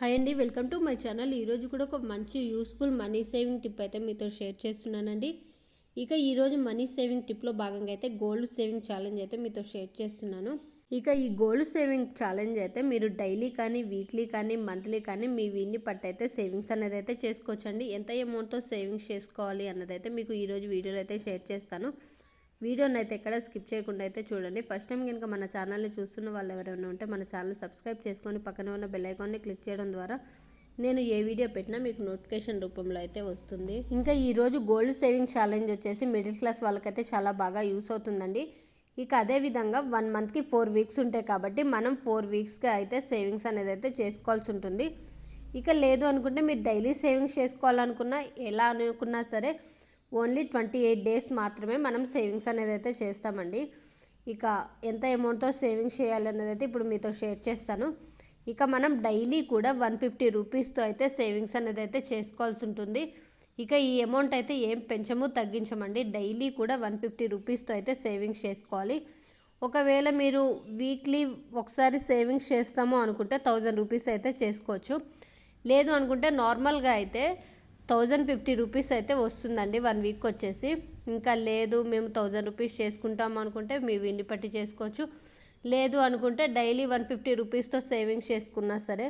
Hi అండి welcome to my channel. ఈరోజు కూడా ఒక మంచి యూస్ఫుల్ మనీ సేవింగ్ టిప్ అయితే మీతో షేర్ చేస్తున్నానండి. ఇక ఈరోజు మనీ సేవింగ్ టిప్లో భాగంగా అయితే గోల్డ్ సేవింగ్ ఛాలెంజ్ అయితే మీతో షేర్ చేస్తున్నాను. ఇక ఈ గోల్డ్ సేవింగ్ ఛాలెంజ్ అయితే మీరు డైలీ కానీ వీక్లీ కానీ మంత్లీ కానీ మీ విన్ని పట్టయితే సేవింగ్స్ అనేది అయితే చేసుకోవచ్చండి. ఎంత అమౌంట్తో సేవింగ్స్ చేసుకోవాలి అన్నది అయితే మీకు ఈరోజు వీడియోలో అయితే షేర్ చేస్తాను. వీడియోని అయితే ఎక్కడ స్కిప్ చేయకుండా అయితే చూడండి. ఫస్ట్ టైం కనుక మన ఛానల్ని చూస్తున్న వాళ్ళు ఎవరైనా ఉంటే మన ఛానల్ సబ్స్క్రైబ్ చేసుకొని పక్కన ఉన్న బెల్ ఐకాన్ని క్లిక్ చేయడం ద్వారా నేను ఏ వీడియో పెట్టినా మీకు నోటిఫికేషన్ రూపంలో అయితే వస్తుంది. ఇంకా ఈరోజు గోల్డ్ సేవింగ్ ఛాలెంజ్ వచ్చేసి మిడిల్ క్లాస్ వాళ్ళకైతే చాలా బాగా యూస్ అవుతుందండి. ఇక అదేవిధంగా వన్ మంత్కి ఫోర్ వీక్స్ ఉంటాయి కాబట్టి మనం ఫోర్ వీక్స్గా అయితే సేవింగ్స్ అనేది అయితే చేసుకోవాల్సి ఉంటుంది. ఇక లేదు అనుకుంటే మీరు డైలీ సేవింగ్స్ చేసుకోవాలనుకున్నా ఎలా అనుకున్నా సరే ఓన్లీ ట్వంటీ ఎయిట్ డేస్ మాత్రమే మనం సేవింగ్స్ అనేది అయితే చేస్తామండి. ఇక ఎంత అమౌంట్తో సేవింగ్స్ చేయాలనేది అయితే ఇప్పుడు మీతో షేర్ చేస్తాను. ఇక మనం డైలీ కూడా వన్ ఫిఫ్టీ రూపీస్తో అయితే సేవింగ్స్ అనేది అయితే చేసుకోవాల్సి ఉంటుంది. ఇక ఈ అమౌంట్ అయితే ఏం పెంచము తగ్గించమండి. డైలీ కూడా వన్ ఫిఫ్టీ రూపీస్తో అయితే సేవింగ్స్ చేసుకోవాలి. ఒకవేళ మీరు వీక్లీ ఒకసారి సేవింగ్స్ చేస్తాము అనుకుంటే థౌజండ్ రూపీస్ అయితే చేసుకోవచ్చు. లేదు అనుకుంటే నార్మల్గా అయితే థౌజండ్ ఫిఫ్టీ రూపీస్ అయితే వస్తుందండి వన్ వీక్ వచ్చేసి. ఇంకా లేదు మేము థౌజండ్ రూపీస్ చేసుకుంటాం అనుకుంటే మీ విండి పట్టి చేసుకోవచ్చు. లేదు అనుకుంటే డైలీ వన్ ఫిఫ్టీ రూపీస్తో సేవింగ్స్ చేసుకున్నా సరే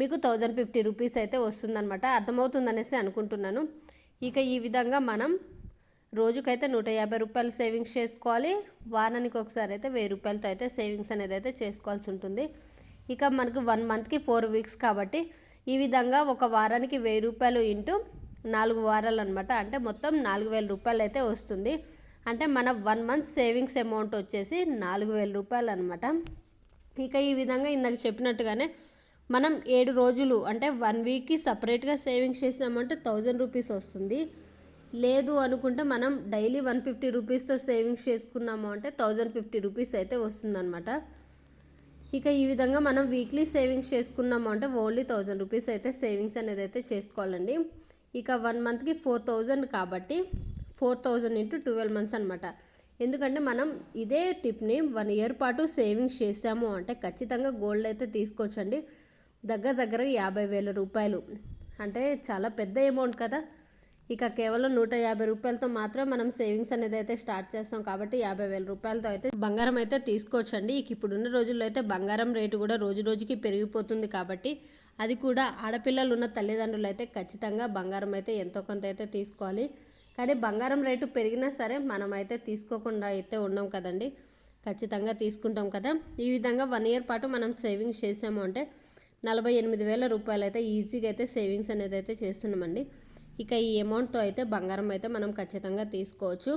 మీకు థౌజండ్ ఫిఫ్టీ రూపీస్ అయితే వస్తుందన్నమాట. అర్థమవుతుందనేసి అనుకుంటున్నాను. ఇక ఈ విధంగా మనం రోజుకైతే నూట యాభై రూపాయలు సేవింగ్స్ చేసుకోవాలి. వారానికి ఒకసారి అయితే వెయ్యి రూపాయలతో అయితే సేవింగ్స్ అనేది అయితే చేసుకోవాల్సి ఉంటుంది. ఇక మనకు వన్ మంత్కి ఫోర్ వీక్స్ కాబట్టి ఈ విధంగా ఒక వారానికి వెయ్యి రూపాయలు ఇంటూ నాలుగు వారాలు అనమాట అంటే మొత్తం నాలుగు వేల రూపాయలు అయితే వస్తుంది. అంటే మన వన్ మంత్ సేవింగ్స్ అమౌంట్ వచ్చేసి నాలుగు వేల రూపాయలు అనమాట ఇక ఈ విధంగా ఇందాక చెప్పినట్టుగానే మనం ఏడు రోజులు అంటే వన్ వీక్కి సపరేట్గా సేవింగ్స్ చేసినామంటే థౌజండ్ రూపీస్ వస్తుంది. లేదు అనుకుంటే మనం డైలీ వన్ ఫిఫ్టీ రూపీస్తో సేవింగ్స్ చేసుకున్నాము అంటే థౌజండ్ ఫిఫ్టీ రూపీస్ అయితే వస్తుందన్నమాట ఇక ఈ విధంగా మనం వీక్లీ సేవింగ్స్ చేసుకున్నాము అంటే ఓన్లీ థౌజండ్ రూపీస్ అయితే సేవింగ్స్ అనేది అయితే చేసుకోవాలండి. ఇక వన్ మంత్కి ఫోర్ థౌజండ్ కాబట్టి four thousand into twelve months అనమాట ఎందుకంటే మనం ఇదే టిప్ని వన్ ఇయర్ పాటు సేవింగ్స్ చేసాము అంటే ఖచ్చితంగా గోల్డ్ అయితే తీసుకోవచ్చండి. దగ్గర దగ్గర యాభై వేల రూపాయలు. అంటే చాలా పెద్ద అమౌంట్ కదా. ఇక కేవలం నూట యాభై రూపాయలతో మాత్రం మనం సేవింగ్స్ అనేది అయితే స్టార్ట్ చేస్తాం కాబట్టి యాభై వేల రూపాయలతో అయితే బంగారం అయితే తీసుకోవచ్చండి. ఇక ఇప్పుడున్న రోజుల్లో అయితే బంగారం రేటు కూడా రోజు రోజుకి పెరిగిపోతుంది కాబట్టి అది కూడా ఆడపిల్లలు ఉన్న తల్లిదండ్రులు అయితే ఖచ్చితంగా బంగారం అయితే ఎంతో కొంత అయితే తీసుకోవాలి. కానీ బంగారం రేటు పెరిగినా సరే మనం అయితే తీసుకోకుండా అయితే ఉన్నాం కదండి. ఖచ్చితంగా తీసుకుంటాం కదా. ఈ విధంగా వన్ ఇయర్ పాటు మనం సేవింగ్స్ చేసాము అంటే నలభై ఎనిమిది వేల రూపాయలు అయితే ఈజీగా అయితే సేవింగ్స్ అనేది అయితే చేస్తున్నామండి. ఇక ఈ అమౌంట్తో అయితే బంగారం అయితే మనం ఖచ్చితంగా తీసుకోవచ్చు.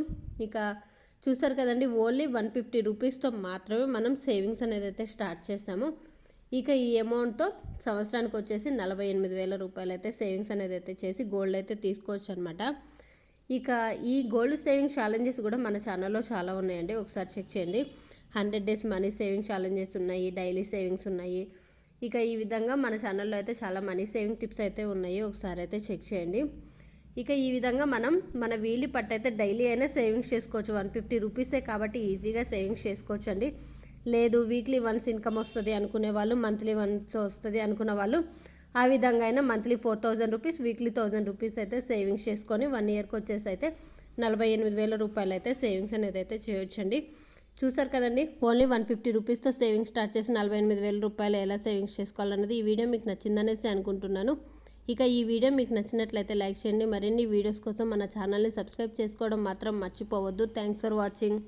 ఇక చూసారు కదండి ఓన్లీ వన్ ఫిఫ్టీ రూపీస్తో మాత్రమే మనం సేవింగ్స్ అనేది అయితే స్టార్ట్ చేసాము. ఇక ఈ అమౌంట్తో సంవత్సరానికి వచ్చేసి నలభై ఎనిమిది వేల రూపాయలు అయితే సేవింగ్స్ అనేది అయితే చేసి గోల్డ్ అయితే తీసుకోవచ్చు అనమాట ఇక ఈ గోల్డ్ సేవింగ్ ఛాలెంజెస్ కూడా మన ఛానల్లో చాలా ఉన్నాయండి. ఒకసారి చెక్ చేయండి. Hundred days money saving challenges ఉన్నాయి డైలీ సేవింగ్స్ ఉన్నాయి. ఇక ఈ విధంగా మన ఛానల్లో అయితే చాలా మనీ సేవింగ్ టిప్స్ అయితే ఉన్నాయి. ఒకసారి అయితే చెక్ చేయండి. ఇక ఈ విధంగా మనం మన వీలు పట్టయితే డైలీ అయినా సేవింగ్స్ చేసుకోవచ్చు. వన్ ఫిఫ్టీ రూపీసే కాబట్టి ఈజీగా సేవింగ్స్ చేసుకోవచ్చు అండి లేదు వీక్లీ వన్స్ ఇన్కమ్ వస్తుంది అనుకునే వాళ్ళు మంత్లీ వన్స్ వస్తుంది అనుకున్న వాళ్ళు ఆ విధంగా అయినా monthly four thousand rupees weekly thousand rupees అయితే సేవింగ్స్ చేసుకొని వన్ ఇయర్కి వచ్చేసి అయితే నలభై ఎనిమిది వేల రూపాయలు అయితే సేవింగ్స్ అనేది అయితే చేయొచ్చండి. చూసారు కదండి ఓన్లీ వన్ ఫిఫ్టీ రూపీస్తో సేవింగ్స్ స్టార్ట్ చేసి నలభై ఎనిమిది వేల రూపాయలు ఎలా సేవింగ్స్ చేసుకోవాలన్నది ఈ వీడియో మీకు నచ్చిందనేసి అనుకుంటున్నాను. ఇక ఈ వీడియో మీకు నచ్చినట్లయితే లైక్ చేయండి. మరిన్ని వీడియోస్ కోసం మన ఛానల్ని సబ్స్క్రైబ్ చేసుకోవడం మాత్రం మర్చిపోవద్దు. Thanks for watching